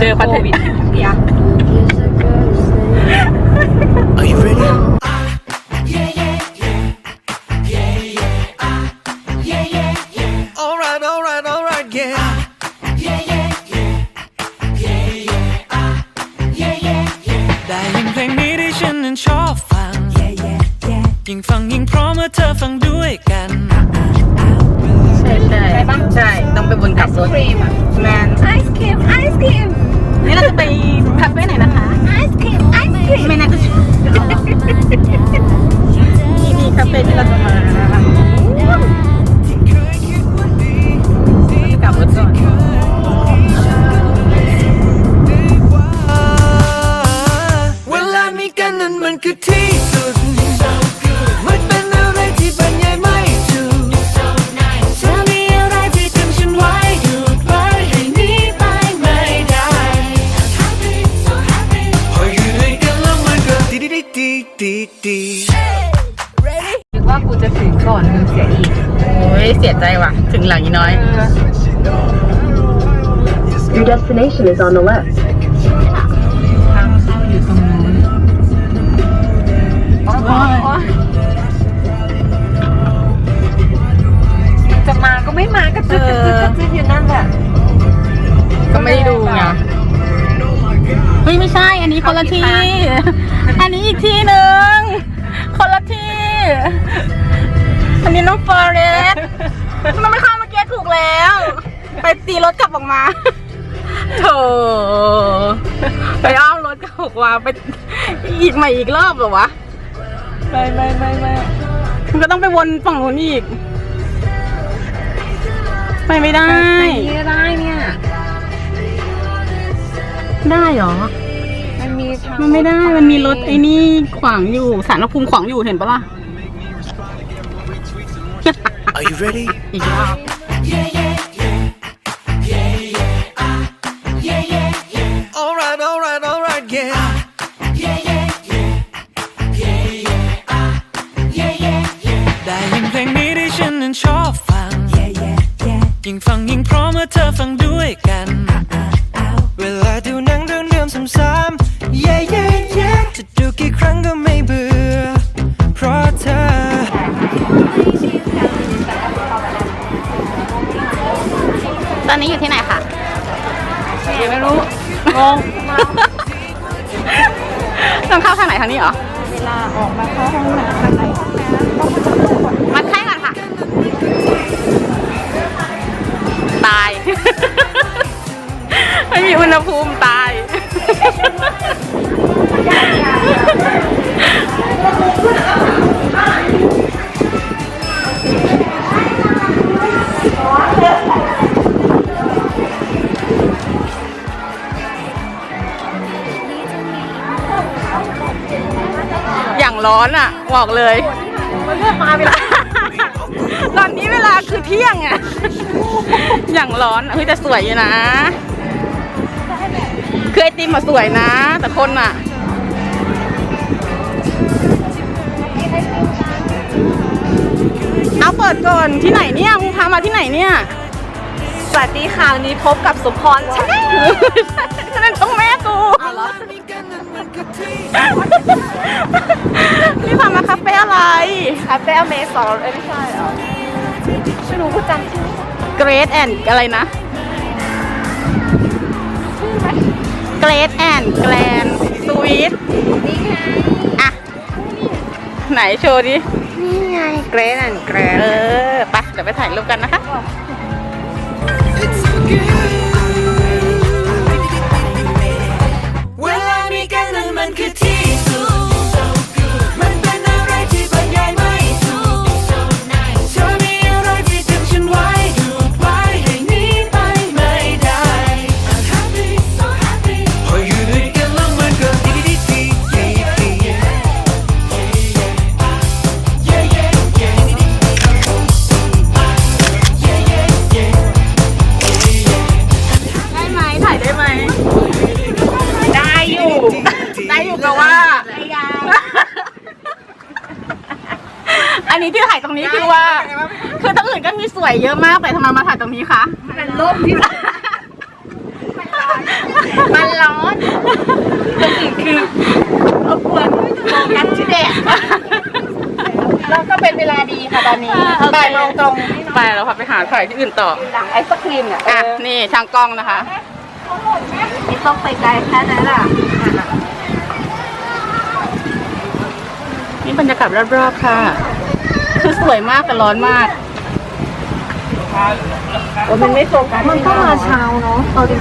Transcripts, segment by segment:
เจอพันธมิตรเดีย Are you ready? Alright, alright, alright, yeah. Yeah. ได้ยินเพลงนี้ที่ฉันนั้นชอบฟังยิ่งฟังยิ่งเพราะเมื่อเธอฟังด้วยกัน ใช่ใช่ใช่ต้องไปบนกับรถครีมอะ คาเฟ่ไหนนะคะไอศครีมไอศครีมไม่น่าจะนี่นี่คาเฟ่ที่เราจะมา เสียใจว่ะ ถึงหลังอีน้อย Your destination is on the left. ทางเข้าอยู่ตรงนู้นโอ้ยจะมาก็ไม่มาก็จืดจืดจืดอยู่นั่นแหละก็ไม่ได้ดูไงเฮ้ยไม่ใช่ อันนี้คนละที่ อันนี้อีกที่หนึ่งคนละที่ อันนี้น้องฟอเรสมันไม่เข้าเมื่อกี้ถูกแล้ว ไปตีรถกลับออกมาโถไปอ้อมรถกลับออกมาไปอีกใหม่อีกรอบเหรอวะ ไม่ไม่ไม่ไม่มันก็ต้องไปวนฝั่งนู้นอีก ไปไม่ได้ไม่ได้เนี่ย ได้เหรอ มันมีทางมันไม่ได้ มันมีรถไอ้นี่ขวางอยู่ สารพระภูมิขวางอยู่เห็นปะล่ะ Are you ready? อีกรอบ Alright, alright, alright, yeah. Yeah. ได้ยินเพลงนี้ที่ฉันนั้นชอบฟังยิ่งฟังยิ่งเพราะเมื่อเธอฟังด้วยกัน เวลาดูหนังเรื่องเดิมซ้ำ ตอนนี้อยู่ที่ไหนคะยังไม่รู้งงต้องเข้าทางไหนทางนี้เหรอ เวลาออกมาเข้าห้องน้ำ ร้อนอะบอกเลยมาเวลา ตอนนี้เวลาคือเที่ยงอะอย่างร้อนอะเฮ้ยแต่สวยอยู่นะ คือไอติมอะสวยนะ แต่คนอะเอาเปิดก่อนที่ไหนเนี่ยมึงพามาที่ไหนเนี่ย สวัสดีค่ะวันนี้พบกับสุพรชาแนลนั่นต้อง แม่กูนี่พามาคาเฟ่อะไรคาเฟ่อเมซอนเอ้ยไม่ใช่เหรอไม่รู้กูจำชื่อเกรดแอนอะไรนะเกรดแอนแกลนสวีทนี่ไงอะไหนโชว์ดิ นี่ไงเกรนแอนเกรนเออ ไป เดี๋ยวไปถ่ายรูปกันนะคะ It's so อยู่แปลว่า อันนี้ที่ถ่ายตรงนี้คือว่า คือตรงอื่นก็มีสวยเยอะมากแต่ทำไมมาถ่ายตรงนี้คะเป็นโลกที่มันร้อนคือเอาควรโฟกัสที่แดดแล้วก็เป็นเวลาดีค่ะตอนนี้บ่ายโมงตรงไปแล้วค่ะไปหาถ่ายที่อื่นต่อหลังไอศครีมเนี่ยอะนี่ช่างกล้องนะคะ นี่ต้องไปไกลแค่นั้นล่ะ นี่บรรยากาศรอบๆค่ะ คือสวยมากแต่ร้อนมากมันไม่โฟกัสมันต้องมาเช้าเนาะเอาจ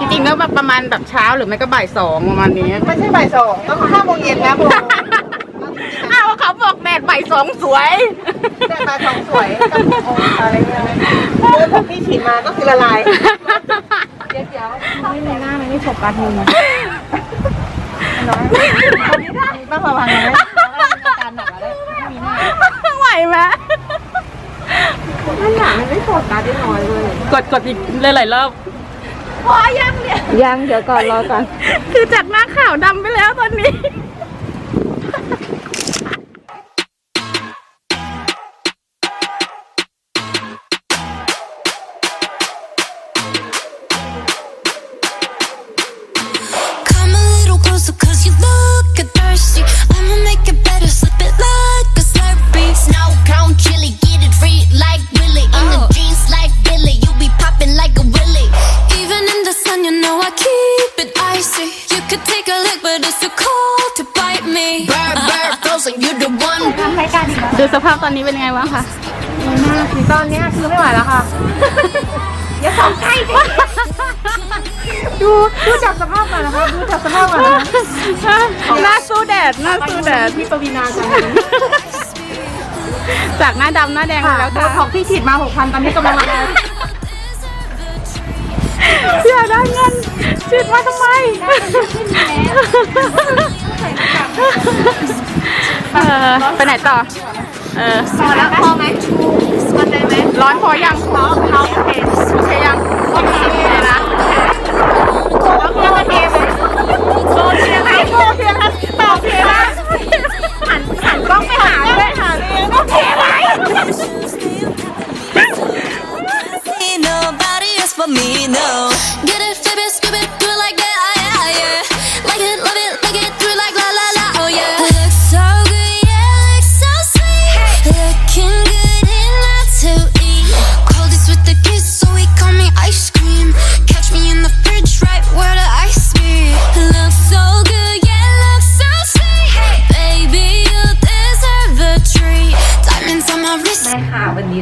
ริงจริงๆก็แบบประมาณแบบเช้าหรือไม่ก็บ่ายสองประมาณนี้ๆไม่ใช่บ่ายสองต้องห้าโมงเย็นแล้วโบอ้าวเขาบอกแดดบ่ายสองสวยแต่มาทองสวยกับโองอะไรเงี้ยแล้วพอพี่ฉีดมาก็คือละลายเดี๋ยวเดี๋ยวไม่ในหน้ามันไม่โฟกัสมึงน้อยต้องระวังนะการ หนักอะไรมีหน้าไหวไหมนั่นหนามันไม่โฟกัสได้น้อยเลย กดกดอีกหลายๆรอบพอยังเนี่ย ยังเดี๋ยวก่อนรอก่อน คือจากหน้าขาวดำไปแล้วตอนนี้ อนนี้เป็นยังไงบ้างคะคือตอนเนี้ยคือไม่ไหวแล้วค่ะ อย่าส่องใกล้สิดูดูจากสภาพก่อนนะคะดูจากสภาพก่อนนะคะหน้าสู้แดดหน้าสู้แดดพี่ปวีนาจังจากหน้าดำหน้าแดงค่ะแล้วโบค่ะท็อกที่ฉีดมาหกพันตอนนี้กำลังมาแล้วเสียได้เงินฉีดมาทำไมเออไปไหนต่อ เออพอแล้วพอไหมพอใจไหมร้อนพอยังพอพอโอเคโอเคยังโอเคนะแล้วก็โอเคไหมโอเคไหมโอเคไหมตอบโอเคไหมหันหันกล้องไปหาด้วยหาเลยโอเคไหม Ain't nobody else but me, no.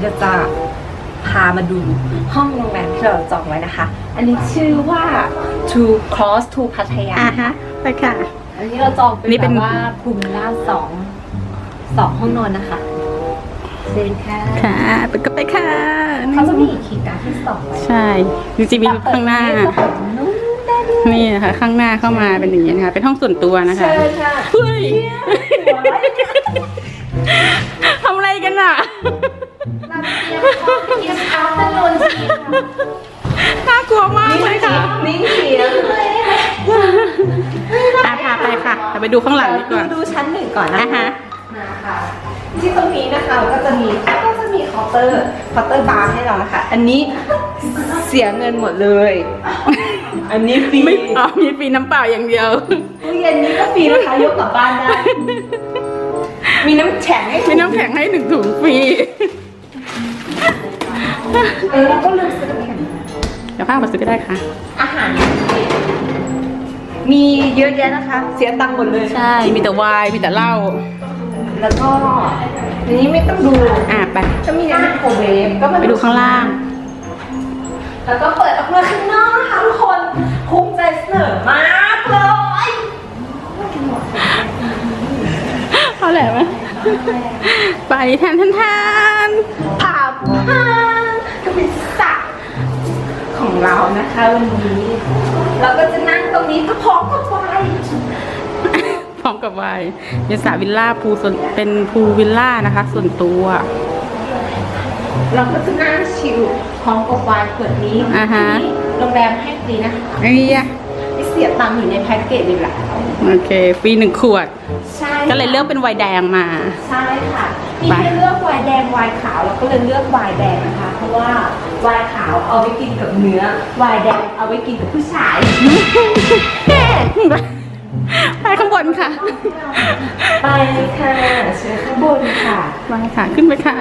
ค่ะวันนี้เราจะพามาดูห้องโรงแรมที่เราจองไว้นะคะ อันนี้ชื่อว่า Two Cross to พัทยา อะฮะไปค่ะ อันนี้เราจองอันนี้เป็เป็นนแบบว่าพูลวิลล่าสองสองห้องนอนนะคะเชิญค่ะค่ะไปก็ไปค่ะเขาจะมีคีย์การ์ดที่สองไว้ใช่จริงๆมีข้างหน้านุ่มได้ดีนี่นะคะข้างหน้าเข้ามาเป็นอย่างนี้นะคะ เป็นห้องส่วนตัวนะคะเชิญค่ะ เฮ้ย ทำอะไรกันอะ นชีค่ะน่ากลัวมากเลยค่ะนิ้งเสียงอะพาไปค่ะเราไปดูข้างหลังดีกว่าดูชั้นหนึ่งก่อนนะอะฮะมาค่ะที่ตรงนี้นะคะก็จะมีก็จะมีเคาน์เตอร์เคาน์เตอร์บาร์ให้เรานะคะ อันนี้เสียเงินหมดเลย อันนี้ฟรีไม่อ๋อมีฟรีน้ำเปล่าอย่างเดียว ตู้เย็นนี้ก็ฟรีนะคะยกกลับบ้านได้ มีน้ำแข็งให้มีน้ำแข็งให้หนึ่งถุงฟรี เออแล้วก็ลืมซื้อน้ำแข็งเดี๋ยวข้างมาซื้อก็ได้ค่ะ อาหาร มีเยอะแยะนะคะ เสียตังค์หมดเลยใช่ มีแต่ไวน์มีแต่เหล้า แล้วก็อันนี้ไม่ต้องดูอะไป ก็มีในไมโครเวฟก็มาไปดูข้างล่าง แล้วก็เปิดออกมาข้างนอกนะคะทุกคนภูมิใจเสนอมากเลยเอาแหละไหมไปแทนแทนแทนผ่าพานก็ เป็นสระของเรานะคะวันนี้ เราก็จะนั่งตรงนี้ก็พร้อมกับไฟพร้อมกับไวน์เป็นสระวิลล่าพูลส่วนเป็นพูลวิลล่านะคะ ส่วนตัว เราก็จะนั่งชิลพร้อมกับไฟขวดนี้อ่าฮะ ที่โรงแรมให้ฟรีนะคะไอ้ยะไม่เสียตังค์อยู่ในแพ็กเกจอยู่แล้วโอเคฟรีหนึ่งขวด ใช่ก็เลยเลือกเป็นไวน์แดงมา ใช่ค่ะ มีไปให้เลือกไวน์แดงไวไวน์ขาวเราก็เลยเลือกไวน์แดงนะคะ เพราะว่าไวน์ขาวเอาไว้กินกับเนื้อไวน์แดงเอาไว้กินกับผู้ชาย ไปข้างบนค่ะไปค่ะเชิญข้างบนค่ะไปค่ะ ขึ้นไปค่ะ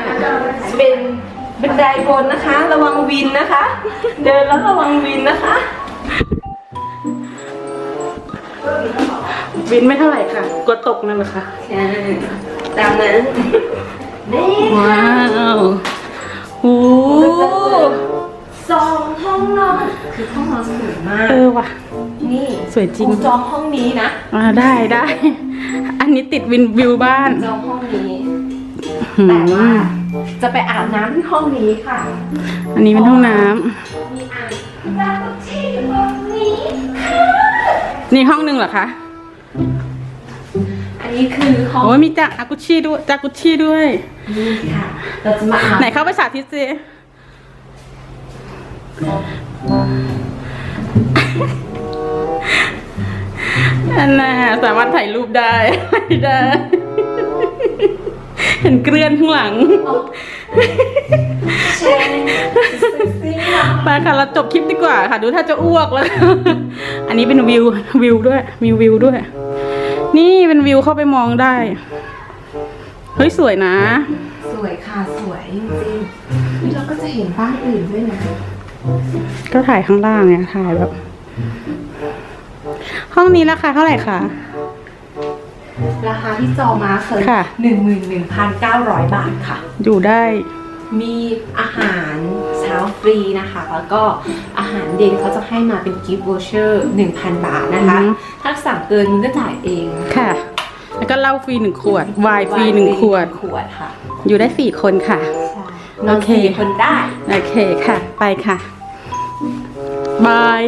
เป็นบันไดบนนะคะ ระวังวินนะคะ เดินแล้วระวังวินนะคะ วินไม่เท่าไหร่ค่ะกลัวตกนั่นแหละค่ะใช่ตามนั้นนี่ว้าวโอ้สองห้องนอนคือห้องนอนสวยมาก เออว่ะ นี่สวยจริงกูจองห้องนี้นะอ่าได้ได้ อันนี้ติดวินวิวบ้าน จองห้องนี้หืแต่ว่ามจะไปอาบน้ำที่ห้องนี้ค่ะ อันนี้เป็นห้องน้ำมีอ่างจากุชี่อยู่ตรงนี้ นี่ห้องหนึ่งเหรอคะอั นนี้คือห้องโอ้ยมีจากอากุชิด้วยจากุชิด้วย นี้ค่ะ เราจะมาอาบไหนเข้าไปสาธิตสิอันน่ะสามารถถ่ายรูปได้ไม่ได้ เห็นเกลื่อนข้างหลังเชนเซ็กซี่อะไปค่ะเราจบคลิปดีกว่าค่ะ ดูถ้าจะอ้วกแล้ว อันนี้เป็นวิววิวด้วยมีวิวด้วย นี่เป็นวิวเข้าไปมองได้ เฮ้ยสวยนะ สวยค่ะสวยจริงๆนี่เราก็จะเห็นบ้านอื่นด้วยนะ ก็ถ่ายข้างล่างไงถ่ายแบบ ห้องนี้ราคาเท่าไหร่คะ ราคาที่จองมาคือค่ะ หนึ่งหมื่นหนึ่งพันเก้าร้อยบาทค่ะ อยู่ได้ มีอาหารเช้าฟรีนะคะ แล้วก็อาหารเย็นเขาจะให้มาเป็นกิฟต์วอเชอร์หนึ่งพันบาทนะคะ อือฮึ ถ้าสั่งเกินมึงก็จ่ายเองค่ะ แล้วก็เหล้าฟรีหนึ่งขวดวายฟรีหนึ่งขวด ขวดค่ะอยู่ได้สี่คนค่ะ ใช่นอนโอเค สี่คนได้ โอเคค่ะ ไปค่ะ บาย